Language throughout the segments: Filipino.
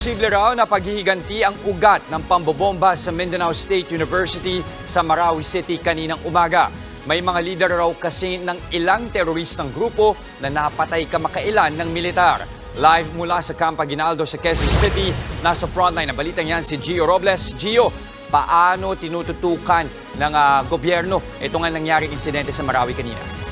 Posible raw na paghihiganti ang ugat ng pambobomba sa Mindanao State University sa Marawi City kaninang umaga. May mga lider raw kasi ng ilang teroristang grupo na napatay kamakailan ng militar. Live mula sa Camp Aguinaldo sa Quezon City, nasa frontline ng balitang yan si Gio Robles. Gio, paano tinututukan ng ah, gobyerno ito nga nangyaring insidente sa Marawi kanina?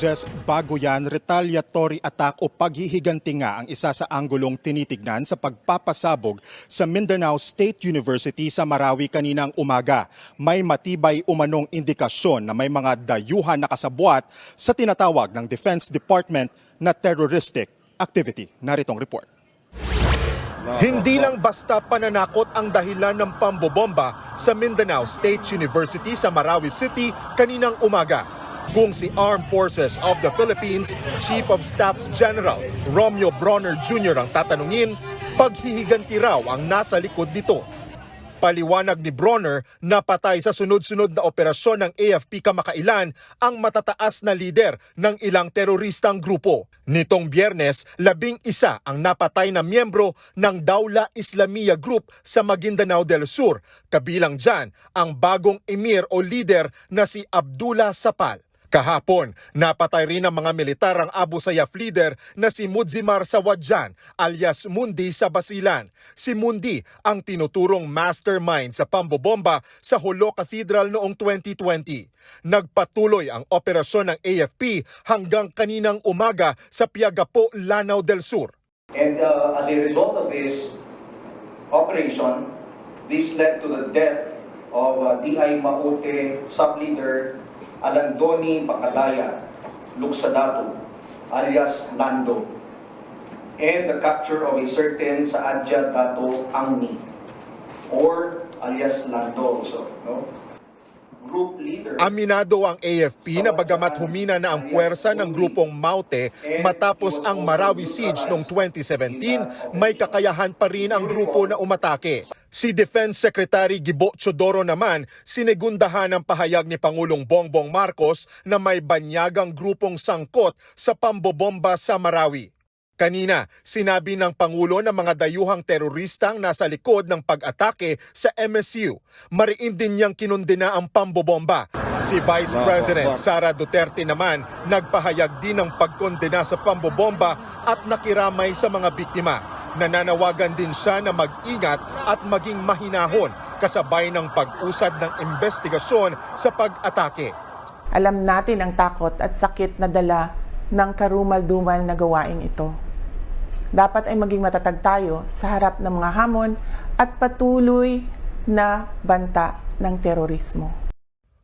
Jess, bago yan, retaliatory attack o paghihiganti nga ang isa sa anggulong tinitignan sa pagpapasabog sa Mindanao State University sa Marawi kaninang umaga. May matibay umanong indikasyon na may mga dayuhan na kasabwat sa tinatawag ng Defense Department na terroristic activity. Naritong report. Hindi lang basta pananakot ang dahilan ng pambobomba sa Mindanao State University sa Marawi City kaninang umaga. Kung si Armed Forces of the Philippines Chief of Staff General Romeo Bronner Jr. ang tatanungin, paghihiganti raw ang nasa likod nito. Paliwanag ni Bronner na patay sa sunod-sunod na operasyon ng AFP kamakailan ang matataas na lider ng ilang teroristang grupo. Nitong biyernes, labing isa ang napatay na miyembro ng Daula Islamia Group sa Maguindanao del Sur. Kabilang dyan ang bagong emir o leader na si Abdullah Sapal. Kahapon, napatay rin ng mga militar ang Abu Sayyaf leader na si Mudzimar Sawadjan alias Mundi sa Basilan. Si Mundi ang tinuturong mastermind sa pambobomba sa Holo Cathedral noong 2020. Nagpatuloy ang operasyon ng AFP hanggang kaninang umaga sa Piagapo, Lanao del Sur. And uh, as a result of this operation, this led to the death of uh, D.I. Maute sub-leader Alandoni Pacadaya Luxadato alias Lando and the capture of a certain Saadja Dato Angni or alias Lando also, no? Aminado ang AFP na bagamat humina na ang puwersa ng grupong Maute matapos ang Marawi Siege noong 2017, may kakayahan pa rin ang grupo na umatake. Si Defense Secretary Gibo Chodoro naman sinigundahan ang pahayag ni Pangulong Bongbong Marcos na may banyagang grupong sangkot sa pambobomba sa Marawi. Kanina, sinabi ng Pangulo na mga dayuhang teroristang nasa likod ng pag-atake sa MSU. Mariin din niyang kinundina ang pambobomba. Si Vice President Sara Duterte naman nagpahayag din ng pagkondena sa pambobomba at nakiramay sa mga biktima. Nananawagan din siya na mag-ingat at maging mahinahon kasabay ng pag-usad ng investigasyon sa pag-atake. Alam natin ang takot at sakit na dala ng karumal-dumal na gawain ito. Dapat ay maging matatag tayo sa harap ng mga hamon at patuloy na banta ng terorismo.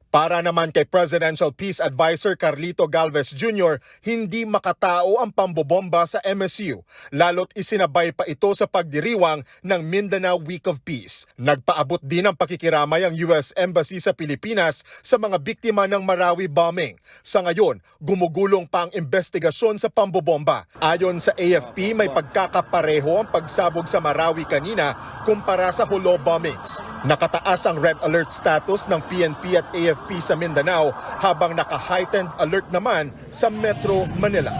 Para naman kay Presidential Peace Advisor Carlito Galvez Jr., hindi makatao ang pambobomba sa MSU, lalo't isinabay pa ito sa pagdiriwang ng Mindanao Week of Peace. Nagpaabot din ng pakikiramay ang US Embassy sa Pilipinas sa mga biktima ng Marawi bombing. Sa ngayon, gumugulong pa ang investigasyon sa pambobomba. Ayon sa AFP, may pagkakapareho ang pagsabog sa Marawi kanina kumpara sa Hulo bombings. Nakataas ang red alert status ng PNP at AFP sa Mindanao habang naka-heightened alert naman sa Metro Manila.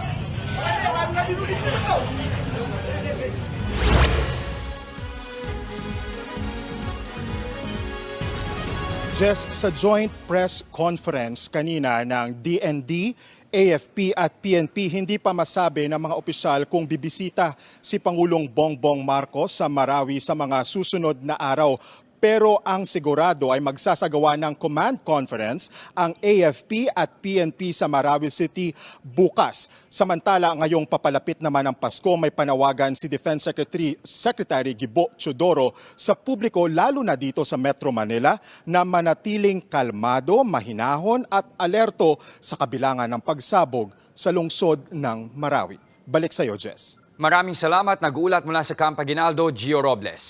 Just sa joint press conference kanina ng DND, AFP at PNP, hindi pa masabi ng mga opisyal kung bibisita si Pangulong Bongbong Marcos sa Marawi sa mga susunod na araw. Pero ang sigurado ay magsasagawa ng command conference ang AFP at PNP sa Marawi City bukas. Samantala, ngayong papalapit naman ang Pasko, may panawagan si Defense Secretary, Secretary Gibo Chodoro sa publiko lalo na dito sa Metro Manila na manatiling kalmado, mahinahon at alerto sa kabilangan ng pagsabog sa lungsod ng Marawi. Balik sa iyo, Jess. Maraming salamat. Nag-uulat mula sa Camp Aguinaldo, Gio Robles.